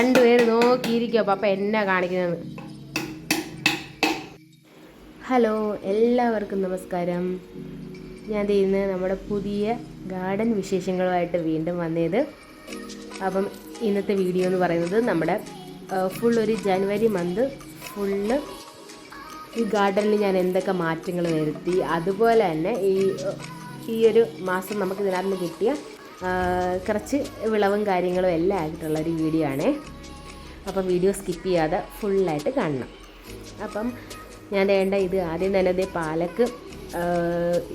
രണ്ടുപേര് നോക്കിയിരിക്കുക പപ്പ എന്നാ കാണിക്കുന്നത് ഹലോ എല്ലാവർക്കും നമസ്കാരം. ഞാൻ ഇന്ന് നമ്മുടെ പുതിയ ഗാർഡൻ വിശേഷങ്ങളുമായിട്ട് വീണ്ടും വന്നത്. അപ്പം ഇന്നത്തെ വീഡിയോ എന്ന് പറയുന്നത് നമ്മുടെ ഫുൾ ഒരു ജനുവരി മന്ത് ഫുള്ള് ഈ ഗാർഡനിൽ ഞാൻ എന്തൊക്കെ മാറ്റങ്ങൾ വരുത്തി അതുപോലെ തന്നെ ഈ ഈ ഒരു മാസം നമുക്ക് ഇതിനകത്ത് കിട്ടിയ കുറച്ച് വിളവും കാര്യങ്ങളും എല്ലാം ആയിട്ടുള്ള ഒരു വീഡിയോ ആണേ. അപ്പം വീഡിയോ സ്കിപ്പ് ചെയ്യാതെ ഫുള്ളായിട്ട് കാണണം. അപ്പം ഞാൻ വേണ്ട ഇത് ആദ്യം തന്നെ ദേ പാലക്ക്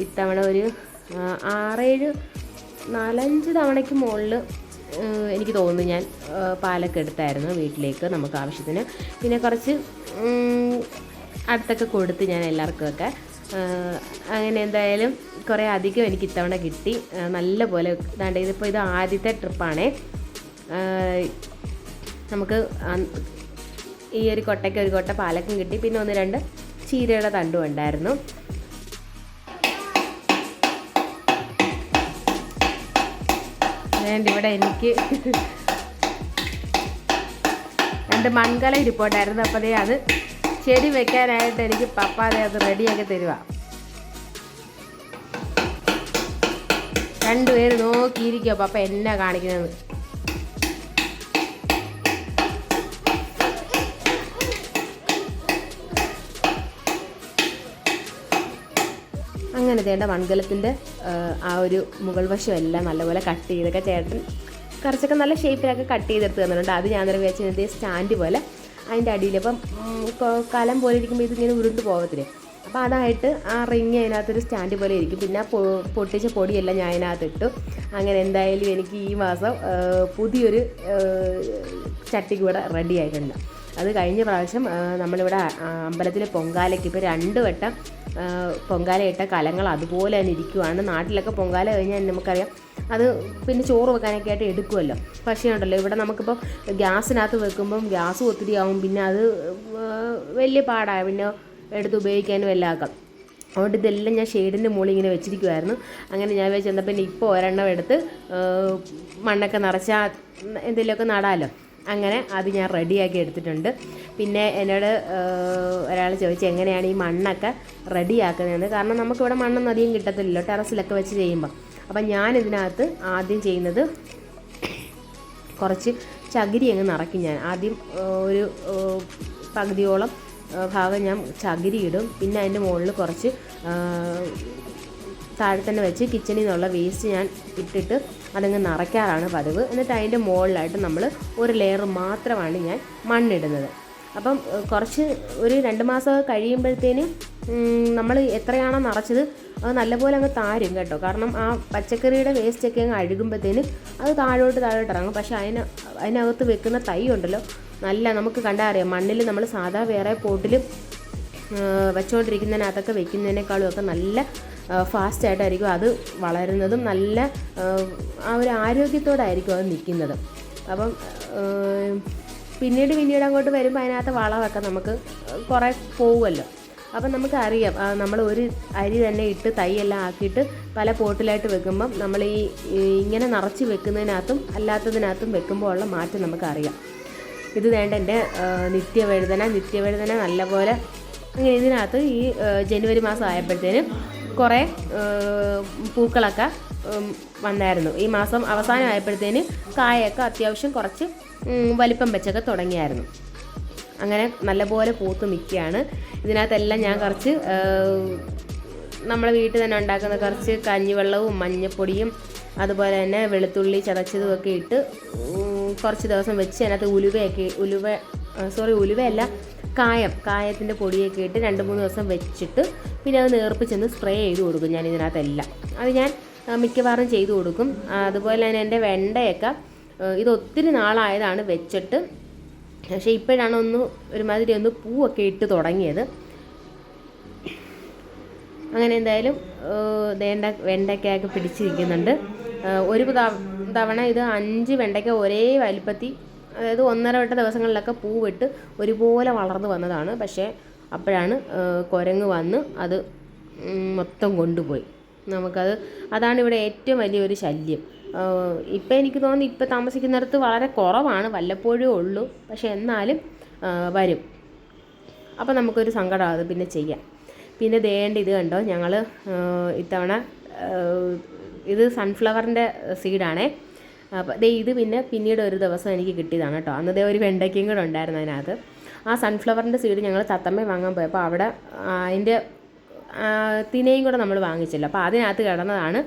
ഇത്തവണ ഒരു ആറേഴ് നാലഞ്ച് തവണയ്ക്ക് മുകളിൽ എനിക്ക് തോന്നുന്നു ഞാൻ പാലൊക്കെ എടുത്തായിരുന്നു വീട്ടിലേക്ക് നമുക്ക് ആവശ്യത്തിന്. പിന്നെ കുറച്ച് അടുത്തൊക്കെ കൊടുത്ത് ഞാൻ എല്ലാവർക്കും ഒക്കെ അങ്ങനെ എന്തായാലും കുറേ അധികം എനിക്ക് ഇത്തവണ കിട്ടി. നല്ല പോലെ ഇതാണ്ട് ഇതിപ്പോൾ ഇത് ആദ്യത്തെ ട്രിപ്പാണേ. നമുക്ക് ഈ ഒരു കൊട്ടയ്ക്ക് ഒരു കൊട്ട പാലക്കും കിട്ടി. പിന്നെ ഒന്ന് രണ്ട് ചീരയുടെ തണ്ടും ഉണ്ടായിരുന്നു. ഇവിടെ എനിക്ക് രണ്ട് മൺകല ഇരിപ്പോട്ടായിരുന്നു അപ്പോൾ അത് ചെടി വെക്കാനായിട്ട് എനിക്ക് പപ്പാതെ അത് റെഡിയാക്കി തരുക രണ്ടുപേര് നോക്കിയിരിക്കുക പപ്പ എന്നാ കാണിക്കുന്നത്. അങ്ങനെ തേണ്ട മൺകലത്തിന്റെ ആ ഒരു മുകൾ വശം എല്ലാം നല്ലപോലെ കട്ട് ചെയ്തൊക്കെ ചേട്ടൻ കുറച്ചൊക്കെ നല്ല ഷേപ്പിലൊക്കെ കട്ട് ചെയ്തെടുത്ത് തന്നിട്ടുണ്ട്. അത് ഞാൻ ഇതേ സ്റ്റാൻഡ് പോലെ അതിന്റെ അടിയിൽ. അപ്പം കലം പോലെ ഇരിക്കുമ്പോൾ ഇതിങ്ങനെ ഉരുണ്ട് പോകത്തില്ലേ അപ്പോൾ അതായിട്ട് ആ റിങ് അതിനകത്തൊരു സ്റ്റാൻഡ് പോലെ ഇരിക്കും. പിന്നെ പൊട്ടിച്ച പൊടിയെല്ലാം ഞാൻ അതിനകത്ത് ഇട്ടു അങ്ങനെ എന്തായാലും എനിക്ക് ഈ മാസം പുതിയൊരു ചട്ടി കൂടെ റെഡി ആയിട്ടുണ്ട്. അത് കഴിഞ്ഞ പ്രാവശ്യം നമ്മളിവിടെ അമ്പലത്തിലെ പൊങ്കാലയ്ക്ക് ഇപ്പോൾ രണ്ട് വട്ടം പൊങ്കാലയിട്ട കലങ്ങൾ അതുപോലെ തന്നെ ഇരിക്കുവാണ്. നാട്ടിലൊക്കെ പൊങ്കാല കഴിഞ്ഞാൽ നമുക്കറിയാം അത് പിന്നെ ചോറ് വെക്കാനൊക്കെ ആയിട്ട് എടുക്കുമല്ലോ പക്ഷേ ഉണ്ടല്ലോ ഇവിടെ നമുക്കിപ്പോൾ ഗ്യാസിനകത്ത് വെക്കുമ്പം ഗ്യാസ് ഒത്തിരി ആവും പിന്നെ അത് വലിയ പാടായ പിന്നെ എടുത്ത് ഉപയോഗിക്കാനും എല്ലാം ആക്കാം. അതുകൊണ്ട് ഇതെല്ലാം ഞാൻ ഷെയ്ഡിന്റെ മുകളിൽ ഇങ്ങനെ വെച്ചിരിക്കുമായിരുന്നു അങ്ങനെ ഞാൻ വെച്ച് പിന്നെ ഇപ്പോൾ ഒരെണ്ണം എടുത്ത് മണ്ണൊക്കെ നിറച്ചാൽ എന്തെങ്കിലുമൊക്കെ നടാമല്ലോ അങ്ങനെ അത് ഞാൻ റെഡിയാക്കി എടുത്തിട്ടുണ്ട്. പിന്നെ എന്നോട് ഒരാൾ ചോദിച്ചു എങ്ങനെയാണ് ഈ മണ്ണൊക്കെ റെഡിയാക്കുന്നതെന്ന്. കാരണം നമുക്കിവിടെ മണ്ണൊന്നും അധികം കിട്ടത്തില്ലല്ലോ ടെറസിലൊക്കെ വെച്ച് ചെയ്യുമ്പോൾ അപ്പം ഞാൻ ഇതിനകത്ത് ആദ്യം ചെയ്യുന്നത് കുറച്ച് ചകിരി അങ്ങ് നിറയ്ക്കും ഞാൻ. ആദ്യം ഒരു പകുതിയോളം ഭാഗം ഞാൻ ചകിരി ഇടും. പിന്നെ അതിന്റെ മുകളിൽ കുറച്ച് താഴെ തന്നെ വെച്ച് കിച്ചണിൽ നിന്നുള്ള വേസ്റ്റ് ഞാൻ ഇട്ടിട്ട് അതങ്ങ് നിറയ്ക്കാറാണ് പതിവ്. എന്നിട്ട് അതിന്റെ മുകളിലായിട്ട് നമ്മൾ ഒരു ലെയർ മാത്രമാണ് ഞാൻ മണ്ണിടുന്നത്. അപ്പം കുറച്ച് ഒരു രണ്ട് മാസം കഴിയുമ്പോഴത്തേനും നമ്മൾ എത്രയാണോ നിറച്ചത് അത് നല്ലപോലെ അങ്ങ് താരും കേട്ടോ. കാരണം ആ പച്ചക്കറിയുടെ വേസ്റ്റൊക്കെ അങ്ങ് അഴുകുമ്പോഴത്തേന് അത് താഴോട്ട് താഴോട്ട് ഇറങ്ങും. പക്ഷേ അതിന് അതിനകത്ത് വെക്കുന്ന തൈ ഉണ്ടല്ലോ. നല്ല നമുക്ക് കണ്ടാൽ അറിയാം മണ്ണിൽ നമ്മൾ സാധാ വേറെ പോട്ടിൽ വെച്ചുകൊണ്ടിരിക്കുന്നതിനകത്തൊക്കെ വെക്കുന്നതിനേക്കാളും ഒക്കെ നല്ല ഫാസ്റ്റ് ആയിട്ടായിരിക്കും അത് വളരുന്നതും നല്ല ആ, ഒരു ആരോഗ്യത്തോടായിരിക്കും അത് നിൽക്കുന്നത്. അപ്പം പിന്നീട് പിന്നീട് അങ്ങോട്ട് വരുമ്പോൾ അതിനകത്ത് വളമൊക്കെ നമുക്ക് കുറേ പോകുമല്ലോ അപ്പം നമുക്കറിയാം നമ്മൾ ഒരു അരി തന്നെ ഇട്ട് തൈയെല്ലാം ആക്കിയിട്ട് പല പോട്ടിലായിട്ട് വെക്കുമ്പം നമ്മൾ ഈ ഇങ്ങനെ നിറച്ച് വെക്കുന്നതിനകത്തും അല്ലാത്തതിനകത്തും വെക്കുമ്പോൾ ഉള്ള മാറ്റം നമുക്കറിയാം. ഇത് വേണ്ട എന്റെ നിത്യവഴുതന. നിത്യവഴുതന നല്ലപോലെ ഇതിനകത്ത് ഈ ജനുവരി മാസം ആയപ്പോഴത്തേനും കുറേ പൂക്കളൊക്കെ വന്നായിരുന്നു. ഈ മാസം അവസാനമായപ്പോഴത്തേന് കായൊക്കെ അത്യാവശ്യം കുറച്ച് വലിപ്പം വെച്ചൊക്കെ തുടങ്ങിയായിരുന്നു. അങ്ങനെ നല്ലപോലെ പൂത്ത് നിൽക്കുകയാണ്. ഇതിനകത്തെല്ലാം ഞാൻ കുറച്ച് നമ്മളെ വീട്ടിൽ തന്നെ ഉണ്ടാക്കുന്ന കുറച്ച് കഞ്ഞിവെള്ളവും മഞ്ഞപ്പൊടിയും അതുപോലെ തന്നെ വെളുത്തുള്ളി ചതച്ചതും ഒക്കെ ഇട്ട് കുറച്ച് ദിവസം വെച്ച് അതിനകത്ത് ഉലുവയൊക്കെ ഉലുവ സോറി ഉലുവയല്ല കായം കായത്തിന്റെ പൊടിയൊക്കെ ഇട്ട് രണ്ട് മൂന്ന് ദിവസം വെച്ചിട്ട് പിന്നെ അത് നേർപ്പിച്ചെന്ന് സ്പ്രേ ചെയ്ത് കൊടുക്കും ഞാൻ ഇതിനകത്തെല്ലാം. അത് ഞാൻ മിക്കവാറും ചെയ്തു കൊടുക്കും. അതുപോലെ തന്നെ എന്റെ വെണ്ടയൊക്കെ ഇത് ഒത്തിരി നാളായതാണ് വെച്ചിട്ട്. പക്ഷേ ഇപ്പോഴാണ് ഒന്ന് ഒരുമാതിരി ഒന്ന് പൂവൊക്കെ ഇട്ട് തുടങ്ങിയത്. അങ്ങനെ എന്തായാലും വേണ്ട വെണ്ടയ്ക്കയൊക്കെ പിടിച്ചിരിക്കുന്നുണ്ട്. ഒരു തവണ ഇത് അഞ്ച് വെണ്ടയ്ക്ക ഒരേ വലിപ്പത്തിൽ അതായത് ഒന്നര വട്ട ദിവസങ്ങളിലൊക്കെ പൂവിട്ട് ഒരുപോലെ വളർന്നു വന്നതാണ്. പക്ഷേ അപ്പോഴാണ് കുരങ്ങ് വന്ന് അത് മൊത്തം കൊണ്ടുപോയി. നമുക്കത് അതാണ് ഇവിടെ ഏറ്റവും വലിയൊരു ശല്യം. ഇപ്പം എനിക്ക് തോന്നുന്നു ഇപ്പം താമസിക്കുന്നിടത്ത് വളരെ കുറവാണ് വല്ലപ്പോഴും ഉള്ളൂ. പക്ഷെ എന്നാലും വരും. അപ്പോൾ നമുക്കൊരു സങ്കടം അത് പിന്നെ ചെയ്യാം. പിന്നെ ദേണ്ട ഇത് കണ്ടോ? ഞങ്ങൾ ഇത്തവണ ഇത് സൺഫ്ലവറിന്റെ സീഡാണേ അപ്പോൾ ദേ ഇത് പിന്നെ പിന്നീട് ഒരു ദിവസം എനിക്ക് കിട്ടിയതാണ് കേട്ടോ. അന്ന് ഒരു വെണ്ടയ്ക്കയും കൂടെ ഉണ്ടായിരുന്നു അതിനകത്ത്. ആ സൺഫ്ലവറിന്റെ സീഡ് ഞങ്ങൾ തത്തമ്മ വാങ്ങാൻ പോയപ്പോൾ അവിടെ അതിന്റെ തിനയും കൂടെ നമ്മൾ വാങ്ങിച്ചില്ല. അപ്പോൾ അതിനകത്ത് കിടന്നതാണ്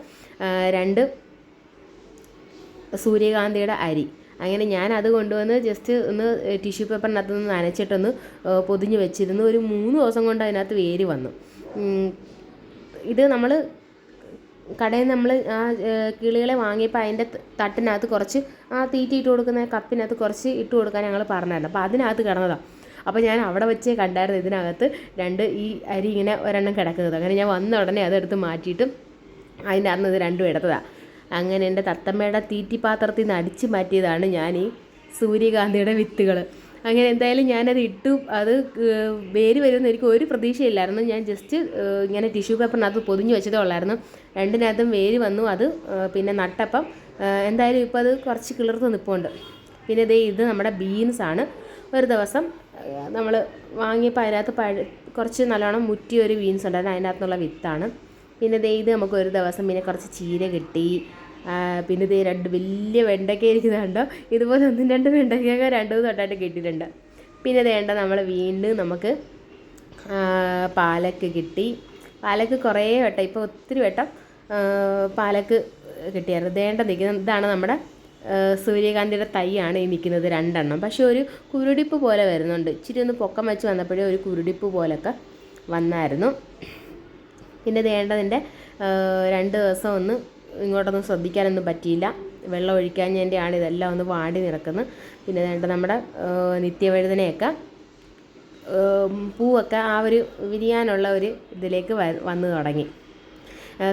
രണ്ട് സൂര്യകാന്തിയുടെ അരി. അങ്ങനെ ഞാൻ അത് കൊണ്ടുവന്ന് ജസ്റ്റ് ഒന്ന് ടിഷ്യൂ പേപ്പറിനകത്ത് നിന്ന് നനച്ചിട്ടൊന്ന് പൊതിഞ്ഞ് വെച്ചിരുന്നു. ഒരു മൂന്ന് ദിവസം കൊണ്ട് അതിനകത്ത് വേര് വന്നു. ഇത് നമ്മൾ കടയിൽ നമ്മൾ ആ കിളികളെ വാങ്ങിയപ്പോൾ അതിന്റെ തട്ടിനകത്ത് കുറച്ച് ആ തീറ്റി ഇട്ട് കൊടുക്കുന്ന കപ്പിനകത്ത് കുറച്ച് ഇട്ട് കൊടുക്കാൻ ഞങ്ങൾ പറഞ്ഞായിരുന്നു. അപ്പോൾ അതിനകത്ത് കിടന്നതാണ് അപ്പോൾ ഞാൻ അവിടെ വെച്ചേ കണ്ടായിരുന്നു ഇതിനകത്ത് രണ്ട് ഈ അരി ഇങ്ങനെ ഒരെണ്ണം കിടക്കുന്നത്. അങ്ങനെ ഞാൻ വന്ന ഉടനെ അതെടുത്ത് മാറ്റിയിട്ട് അതിന്റെ അന്ന് ഇത് രണ്ടും എടുത്തതാണ് അങ്ങനെ എന്റെ തത്തമ്മയുടെ തീറ്റിപ്പാത്രത്തിൽ നിന്ന് അടിച്ചു മാറ്റിയതാണ് ഞാൻ ഈ സൂര്യകാന്തിയുടെ വിത്തുകൾ അങ്ങനെ എന്തായാലും ഞാനത് ഇട്ടു. അത് വേര് വരുമെന്ന് എനിക്ക് ഒരു പ്രതീക്ഷയില്ലായിരുന്നു. ഞാൻ ജസ്റ്റ് ഇങ്ങനെ ടിഷ്യൂ പേപ്പറിനകത്ത് പൊതിഞ്ഞു വെച്ചതേ ഉള്ളായിരുന്നു. രണ്ടിനകത്തും വേര് വന്നു. അത് പിന്നെ നട്ടപ്പം എന്തായാലും ഇപ്പോൾ അത് കുറച്ച് കിളിർത്ത് നിൽപ്പുണ്ട് പിന്നെ ദേ ഇത് നമ്മുടെ ബീൻസ് ആണ്. ഒരു ദിവസം നമ്മൾ വാങ്ങിയപ്പോൾ അതിനകത്ത് പഴ കുറച്ച് നല്ലോണം മുറ്റിയ ഒരു ബീൻസ് ഉണ്ടായിരുന്നു. അതിനകത്തുനിന്നുള്ള വിത്താണ്. പിന്നെ ദേ ഇത് നമുക്ക് ഒരു ദിവസം പിന്നെ കുറച്ച് ചീര കിട്ടി. പിന്നെ ദേ രണ്ട് വലിയ വെണ്ടയ്ക്ക ഇരിക്കുന്നുണ്ടോ ഇതുപോലെ ഒന്നും രണ്ട് വെണ്ടയ്ക്കൊക്കെ രണ്ട് തൊട്ടായിട്ട് കിട്ടിയിട്ടുണ്ട്. പിന്നെ വേണ്ട നമ്മൾ വീണ്ടും നമുക്ക് പാലക്ക് കിട്ടി. പാലക്ക് കുറേ വട്ടം ഇപ്പോൾ ഒത്തിരി വട്ടം പാലക്ക് കിട്ടിയായിരുന്നു. ദേണ്ട നിൽക്കുന്ന ഇതാണ് നമ്മുടെ സൂര്യകാന്തിയുടെ തൈയാണ് ഈ നിൽക്കുന്നത് രണ്ടെണ്ണം. പക്ഷേ ഒരു കുരുടിപ്പ് പോലെ വരുന്നുണ്ട്. ഇച്ചിരി ഒന്ന് പൊക്കം വെച്ച് വന്നപ്പോഴേ ഒരു കുരുടിപ്പ് പോലൊക്കെ വന്നായിരുന്നു. പിന്നെ ദേണ്ടതിന്റെ രണ്ട് ദിവസം ഒന്ന് ഇങ്ങോട്ടൊന്നും ശ്രദ്ധിക്കാനൊന്നും പറ്റിയില്ല. വെള്ളം ഒഴിക്കാഞ്ഞതിന്റെയാണ് ഇതെല്ലാം ഒന്ന് വാടി നിറക്കുന്നത് പിന്നെ വേണ്ട നമ്മുടെ നിത്യവഴുതനയൊക്കെ പൂവൊക്കെ ആ ഒരു വിരിയാനുള്ള ഒരു ഇതിലേക്ക് വന്നു തുടങ്ങി.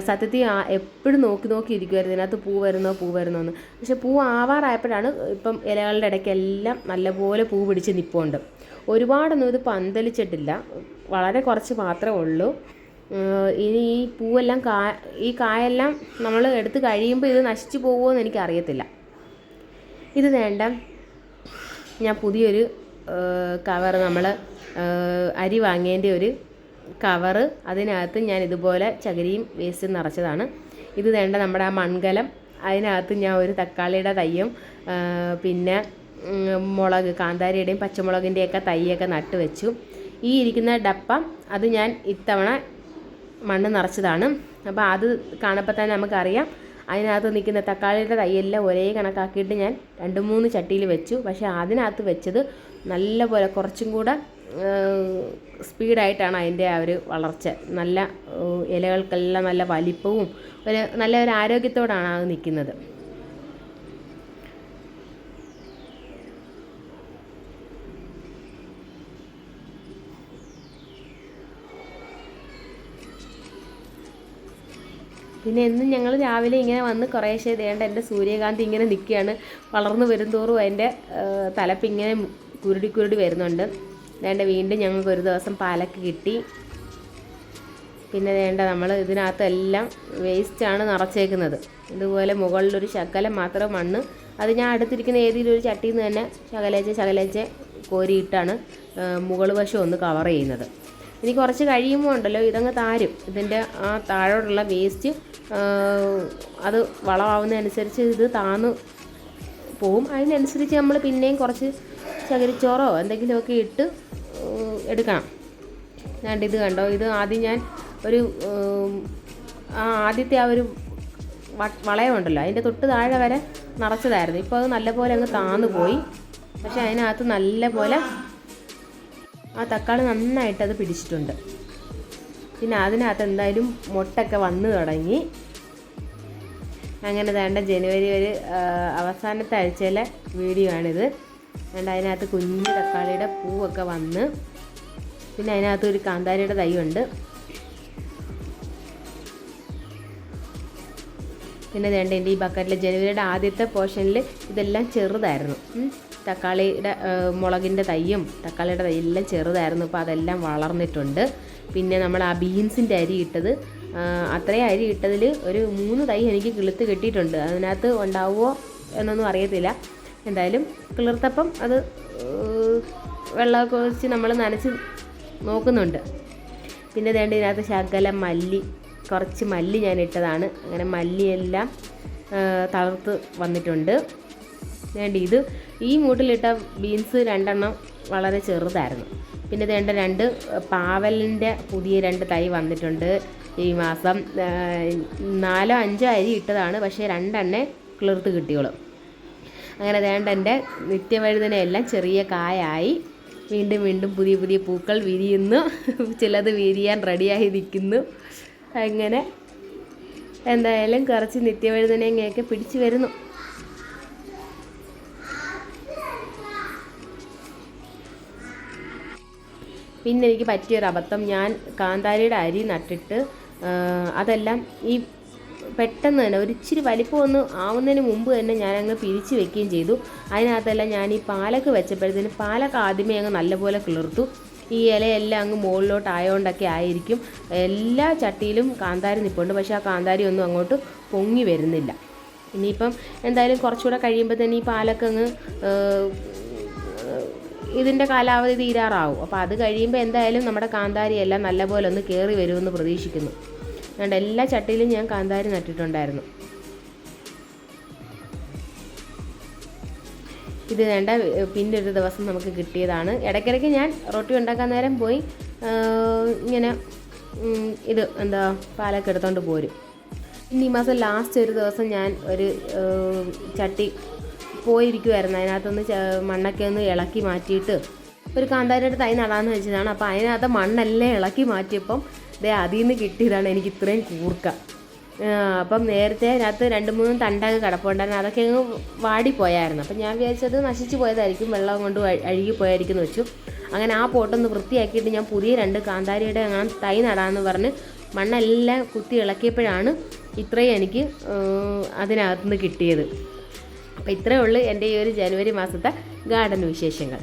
സത്യത്തിൽ എപ്പോഴും നോക്കി നോക്കി ഇരിക്കുമായിരുന്നു ഇതിനകത്ത് പൂ വരുന്നോ പൂ വരുന്നോ എന്ന് പക്ഷെ പൂ ആവാറായപ്പോഴാണ് ഇപ്പം ഇലകളുടെ ഇടയ്ക്കെല്ലാം നല്ലപോലെ പൂ പിടിച്ച് നിൽപ്പുണ്ട് ഒരുപാടൊന്നും ഇത് പന്തലിച്ചിട്ടില്ല. വളരെ കുറച്ച് മാത്രമേ ഉള്ളൂ. ഇനി ഈ പൂവെല്ലാം കാ ഈ കായെല്ലാം നമ്മൾ എടുത്ത് കഴിയുമ്പോൾ ഇത് നശിച്ചു പോകുമോ എന്ന് എനിക്കറിയത്തില്ല. ഇത് വേണ്ട. ഞാൻ പുതിയൊരു കവർ നമ്മൾ അരി വാങ്ങേണ്ട ഒരു കവറ് അതിനകത്ത് ഞാൻ ഇതുപോലെ ചകിരിയും വേസ്റ്റും നിറച്ചതാണ്. ഇത് വേണ്ട നമ്മുടെ ആ മൺകലം അതിനകത്ത് ഞാൻ ഒരു തക്കാളിയുടെ തയ്യും പിന്നെ മുളക് കാന്താരിയുടെയും പച്ചമുളകിന്റെയൊക്കെ തൈയൊക്കെ നട്ട് വെച്ചു. ഈ ഇരിക്കുന്ന ഡപ്പ അത് ഞാൻ ഇത്തവണ മണ്ണ് നിറച്ചതാണ്. അപ്പോൾ അത് കാണുമ്പോൾ തന്നെ നമുക്കറിയാം. അതിനകത്ത് നിൽക്കുന്ന തക്കാളിയുടെ തൈയെല്ലാം ഒരേ കണക്കാക്കിയിട്ട് ഞാൻ രണ്ട് മൂന്ന് ചട്ടിയിൽ വെച്ചു. പക്ഷേ അതിനകത്ത് വെച്ചത് നല്ല പോലെ കുറച്ചും കൂടെ സ്പീഡായിട്ടാണ് അതിന്റെ ആ ഒരു വളർച്ച. നല്ല ഇലകൾക്കെല്ലാം നല്ല വലിപ്പവും ഒരു നല്ല ഒരു ആരോഗ്യത്തോടാണ് അത് നിൽക്കുന്നത്. പിന്നെ എന്നും ഞങ്ങൾ രാവിലെ ഇങ്ങനെ വന്ന് കുറേശ്ശെ ദേണ്ട എന്റെ സൂര്യകാന്തി ഇങ്ങനെ നിൽക്കുകയാണ്. വളർന്നു വരുംതോറും അതിന്റെ തലപ്പ് ഇങ്ങനെ കുരുടി കുരുടി വരുന്നുണ്ട്. വേണ്ട വീണ്ടും ഞങ്ങൾക്ക് ഒരു ദിവസം പാലക്ക് കിട്ടി. പിന്നെ വേണ്ട നമ്മൾ ഇതിനകത്തെല്ലാം വേസ്റ്റാണ് നിറച്ചേക്കുന്നത്. ഇതുപോലെ മുകളിലൊരു ശകലം മാത്രം മണ്ണ് അത് ഞാൻ അടുത്തിരിക്കുന്ന ഏതെങ്കിലും ഒരു ചട്ടിയിൽ നിന്ന് തന്നെ ശകലേച്ച് ശകലേച്ച് കോരിയിട്ടാണ് മുകൾ വശം ഒന്ന് കവർ ചെയ്യുന്നത്. ഇനി കുറച്ച് കഴിയുമ്പോൾ ഉണ്ടല്ലോ ഇതങ്ങ് താരും. ഇതിന്റെ ആ താഴോട്ടുള്ള വേസ്റ്റ് അത് വളമാവുന്നതനുസരിച്ച് ഇത് താന്ന് പോവും. അതിനനുസരിച്ച് നമ്മൾ പിന്നെയും കുറച്ച് ചകിരിച്ചോറോ എന്തെങ്കിലുമൊക്കെ ഇട്ട് എടുക്കണം. ഞാൻ ഇത് കണ്ടോ? ഇത് ആദ്യം ഞാൻ ഒരു ആദ്യത്തെ ആ ഒരു വളയമുണ്ടല്ലോ അതിന്റെ തൊട്ട് താഴെ വരെ നിറച്ചതായിരുന്നു. ഇപ്പോൾ അത് നല്ലപോലെ അങ്ങ് താന്നു പോയി. പക്ഷേ അതിനകത്ത് നല്ലപോലെ ആ തക്കാളി നന്നായിട്ട് അത് പിടിച്ചിട്ടുണ്ട്. പിന്നെ അതിനകത്ത് എന്തായാലും മുട്ടൊക്കെ വന്നു തുടങ്ങി. അങ്ങനെ വേണ്ട ജനുവരി ഒരു അവസാനത്തെ ആഴ്ചയിലെ വീഡിയോ ആണിത്. വേണ്ട അതിനകത്ത് കുഞ്ഞു തക്കാളിയുടെ പൂവൊക്കെ വന്ന് പിന്നെ അതിനകത്ത് ഒരു കാന്താരിയുടെ തൈയുണ്ട്. പിന്നെ വേണ്ട എന്റെ ഈ ബക്കറ്റിലെ ജനുവരിയുടെ ആദ്യത്തെ പോർഷനിൽ ഇതെല്ലാം ചെറുതായിരുന്നു. തക്കാളിയുടെ മുളകിന്റെ തൈയും തക്കാളിയുടെ തൈ എല്ലാം ചെറുതായിരുന്നു. അപ്പോൾ അതെല്ലാം വളർന്നിട്ടുണ്ട്. പിന്നെ നമ്മൾ ആ ബീൻസിന്റെ അരി ഇട്ടത്. അത്രയും അരി ഇട്ടതിൽ ഒരു മൂന്ന് തൈ എനിക്ക് കിളുത്ത് കിട്ടിയിട്ടുണ്ട്. അതിനകത്ത് ഉണ്ടാവുമോ എന്നൊന്നും അറിയത്തില്ല. എന്തായാലും കിളിർത്തപ്പം അത് വെള്ളമൊക്കെ ഒഴിച്ച് നമ്മൾ നനച്ച് നോക്കുന്നുണ്ട്. പിന്നെ വേണ്ട ഇതിനകത്ത് ശകലം മല്ലി കുറച്ച് മല്ലി ഞാൻ ഇട്ടതാണ്. അങ്ങനെ മല്ലിയെല്ലാം തളർത്ത് വന്നിട്ടുണ്ട്. വേണ്ടി ഇത് ഈ മൂട്ടിലിട്ട ബീൻസ് രണ്ടെണ്ണം വളരെ ചെറുതായിരുന്നു. പിന്നെ ഇതേണ്ട രണ്ട് പാവലിന്റെ പുതിയ രണ്ട് തൈ വന്നിട്ടുണ്ട് ഈ മാസം. നാലോ അഞ്ചോ അരി ഇട്ടതാണ് പക്ഷേ രണ്ടെണ്ണേ കിളിർത്ത് കിട്ടിയോളും അങ്ങനെ വേണ്ട എന്റെ നിത്യവഴുതനയെല്ലാം ചെറിയ കായായി. വീണ്ടും വീണ്ടും പുതിയ പുതിയ പൂക്കൾ വിരിയുന്നു. ചിലത് വിരിയാൻ റെഡിയായി നിൽക്കുന്നു. അങ്ങനെ എന്തായാലും കുറച്ച് നിത്യവഴുതനങ്ങയൊക്കെ പിടിച്ചു വരുന്നു. പിന്നെ എനിക്ക് പറ്റിയൊരു അബദ്ധം. ഞാൻ കാന്താരിയുടെ അരി നട്ടിട്ട് അതെല്ലാം ഈ പെട്ടെന്ന് തന്നെ ഒരിച്ചിരി വലിപ്പം ഒന്ന് ആവുന്നതിന് മുമ്പ് തന്നെ ഞാൻ അങ്ങ് പിരിച്ച് വെക്കുകയും ചെയ്തു. അതിനകത്തെല്ലാം ഞാൻ ഈ പാലക്ക് വെച്ചപ്പോഴത്തേന് പാലക്ക് ആദ്യമേ അങ്ങ് നല്ലപോലെ കിളിർത്തു. ഈ ഇലയെല്ലാം അങ്ങ് മുകളിലോട്ട് ആയതുകൊണ്ടൊക്കെ ആയിരിക്കും. എല്ലാ ചട്ടിയിലും കാന്താരി നിൽപ്പുണ്ട് പക്ഷേ ആ കാന്താരി ഒന്നും അങ്ങോട്ട് പൊങ്ങി വരുന്നില്ല. ഇനിയിപ്പം എന്തായാലും കുറച്ചുകൂടെ കഴിയുമ്പോൾ തന്നെ ഈ പാലൊക്കെ അങ്ങ് ഇതിന്റെ കാലാവധി തീരാറാവും. അപ്പോൾ അത് കഴിയുമ്പോൾ എന്തായാലും നമ്മുടെ കാന്താരി എല്ലാം നല്ലപോലെ ഒന്ന് കയറി വരുമെന്ന് പ്രതീക്ഷിക്കുന്നു. അതുകൊണ്ട് എല്ലാ ചട്ടിയിലും ഞാൻ കാന്താരി നട്ടിട്ടുണ്ടായിരുന്നു. ഇത് വേണ്ട പിന്നെ ഒരു ദിവസം നമുക്ക് കിട്ടിയതാണ്. ഇടയ്ക്കിടയ്ക്ക് ഞാൻ റൊട്ടി ഉണ്ടാക്കാൻ നേരം പോയി ഇങ്ങനെ ഇത് എന്താ പാലൊക്കെ എടുത്തോണ്ട് പോരും. ഇനി ഈ മാസം ലാസ്റ്റ് ഒരു ദിവസം ഞാൻ ഒരു ചട്ടി പോയിരിക്കുമായിരുന്നു അതിനകത്തൊന്ന് മണ്ണൊക്കെ ഒന്ന് ഇളക്കി മാറ്റിയിട്ട് ഒരു കാന്താരിയുടെ തൈ നടാന്ന് വെച്ചതാണ്. അപ്പോൾ അതിനകത്ത് മണ്ണെല്ലാം ഇളക്കി മാറ്റിയപ്പം ദേ അതിൽ നിന്ന് കിട്ടിയതാണ് എനിക്ക് ഇത്രയും കൂർക്ക. അപ്പം നേരത്തെ അതിനകത്ത് രണ്ട് മൂന്ന് തണ്ടൊക്കെ കിടപ്പുണ്ടായിരുന്നു. അതൊക്കെ അങ്ങ് വാടിപ്പോയായിരുന്നു. അപ്പം ഞാൻ വിചാരിച്ചത് നശിച്ചു പോയതായിരിക്കും. വെള്ളം കൊണ്ട് അഴ്- അഴുകി പോയായിരിക്കും എന്ന് വെച്ചു. അങ്ങനെ ആ പോട്ടൊന്ന് വൃത്തിയാക്കിയിട്ട് ഞാൻ പുതിയ രണ്ട് കാന്താരിയുടെ അങ്ങനെ തൈ നടാന്ന് പറഞ്ഞ് മണ്ണെല്ലാം കുത്തി ഇളക്കിയപ്പോഴാണ് ഇത്രയും എനിക്ക് അതിനകത്തുനിന്ന് കിട്ടിയത്. അപ്പോൾ ഇത്രയേ ഉള്ളൂ എന്റെ ഈ ഒരു ജനുവരി മാസത്തെ ഗാർഡൻ വിശേഷങ്ങൾ.